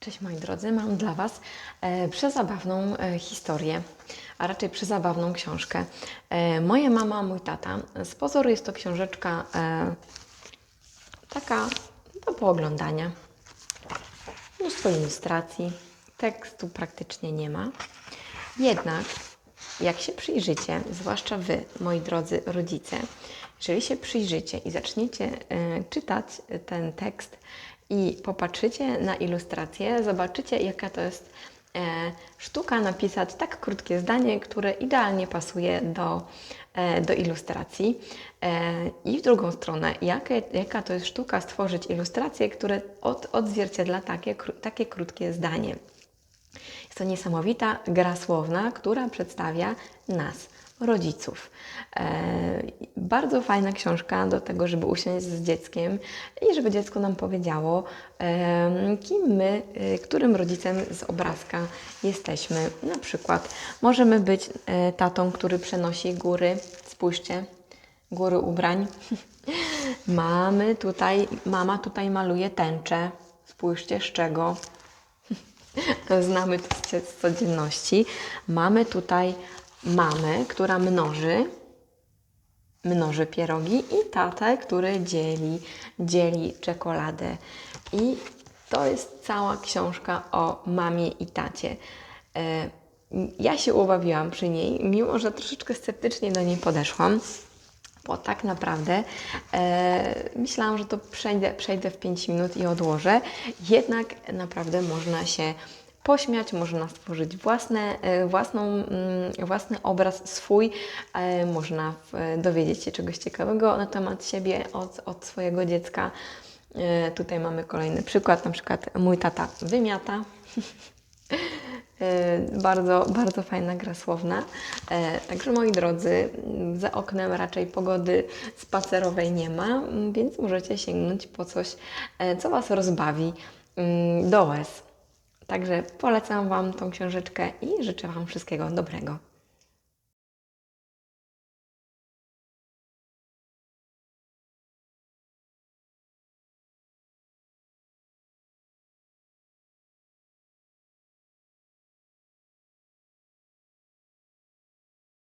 Cześć moi drodzy, mam dla Was e, przezabawną e, historię, a raczej przezabawną książkę. E, moja mama, mój tata. Z pozoru jest to książeczka e, taka do pooglądania. Mnóstwo ilustracji, tekstu praktycznie nie ma. Jednak jak się przyjrzycie, zwłaszcza Wy, moi drodzy rodzice, jeżeli się przyjrzycie i zaczniecie e, czytać ten tekst i popatrzycie na ilustrację, zobaczycie, jaka to jest e, sztuka napisać tak krótkie zdanie, które idealnie pasuje do, e, do ilustracji. E, I w drugą stronę, jakie, jaka to jest sztuka stworzyć ilustrację, które od, odzwierciedla takie, takie krótkie zdanie. Jest to niesamowita gra słowna, która przedstawia nas, rodziców. E, bardzo fajna książka do tego, żeby usiąść z dzieckiem i żeby dziecko nam powiedziało, e, kim my, e, którym rodzicem z obrazka jesteśmy. Na przykład możemy być tatą, który przenosi góry. Spójrzcie, góry ubrań. Mamy tutaj, mama tutaj maluje tęczę. Spójrzcie z czego. Znamy to z codzienności. Mamy tutaj mamę, która mnoży, mnoży pierogi i tatę, który dzieli, dzieli czekoladę. I to jest cała książka o mamie i tacie. E, Ja się ubawiłam przy niej, mimo że troszeczkę sceptycznie do niej podeszłam bo tak naprawdę e, myślałam, że to przejdę, przejdę w 5 minut i odłożę. Jednak naprawdę można się pośmiać, można stworzyć własne, e, własną, mm, własny obraz swój, e, można dowiedzieć się czegoś ciekawego na temat siebie od, od swojego dziecka. E, tutaj mamy kolejny przykład, na przykład mój tata wymiata. Bardzo, bardzo fajna gra słowna. Także moi drodzy, za oknem raczej pogody spacerowej nie ma, więc możecie sięgnąć po coś, co Was rozbawi mm, do łez. Także polecam Wam tą książeczkę i życzę Wam wszystkiego dobrego.